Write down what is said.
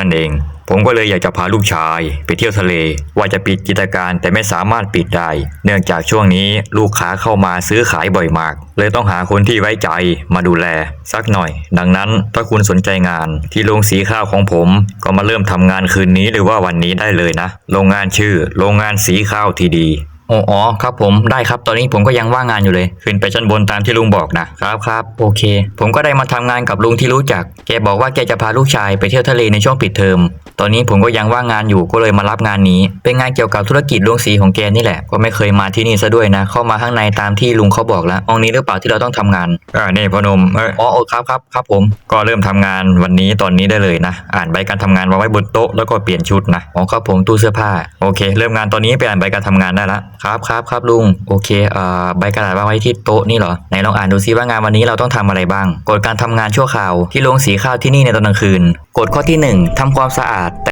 นั่นเอง ผมก็เลยอยากจะพาลูกชาย ไปเที่ยวทะเล ว่าจะปิดกิจการแต่ไม่สามารถปิดได้ เนื่องจากช่วงนี้ลูกค้าเข้ามาซื้อขายบ่อยมาก เลยต้องหาคนที่ไว้ใจมาดูแล สักหน่อย ดังนั้นถ้าคุณสนใจงานที่โรงสีข้าวของผม ก็มาเริ่มทำงานคืนนี้หรือว่าวันนี้ได้เลยนะ โรงงานชื่อ โรงงานสีข้าวทีดี อ๋ออ๋อครับผมได้ครับตอนนี้ผมก็ยังว่างงานอยู่เลย ขึ้นไปชั้นบนตามที่ลุงบอกนะครับครับโอเค ผมก็ได้มาทำงานกับลุงที่รู้จัก แกบอกว่าแกจะพาลูกชายไปเที่ยวทะเลในช่วงปิดเทอมตอนนี้ผมก็ยังว่างงานอยู่ก็เลยมารับงานนี้ เป็นงานเกี่ยวกับธุรกิจโรงสีของแกนี่แหละ ก็ไม่เคยมาที่นี่ซะด้วยนะ เข้ามาข้างในตามที่ลุงเขาบอกแล้วห้องนี้หรือเปล่าที่เราต้องทำงานอ่านี่พอหนมเอออ๋อครับครับครับผม ก็เริ่มทำงานวันนี้ตอนนี้ได้เลยนะ อ่านใบการทำงานวางไว้บนโต๊ะแล้วก็เปลี่ยนชุดนะอ๋อครับผมตู้เสื้อผ้าโอเค เริ่มงานตอนนี้ไปอ่านใบการทำงานได้ละครับครับครับลุงโอเคเอ่อใบกระดาษวางไว้ที่โต๊ะนี่เหรอไหนลองอ่านดูซิว่างานวันนี้เราต้องทำอะไรบ้าง กฎการทำงานชั่วคราว ที่โรงสีข้าวที่นี่ในตอนกลางคืน กฎข้อที่หนึ่งทำความสะอาด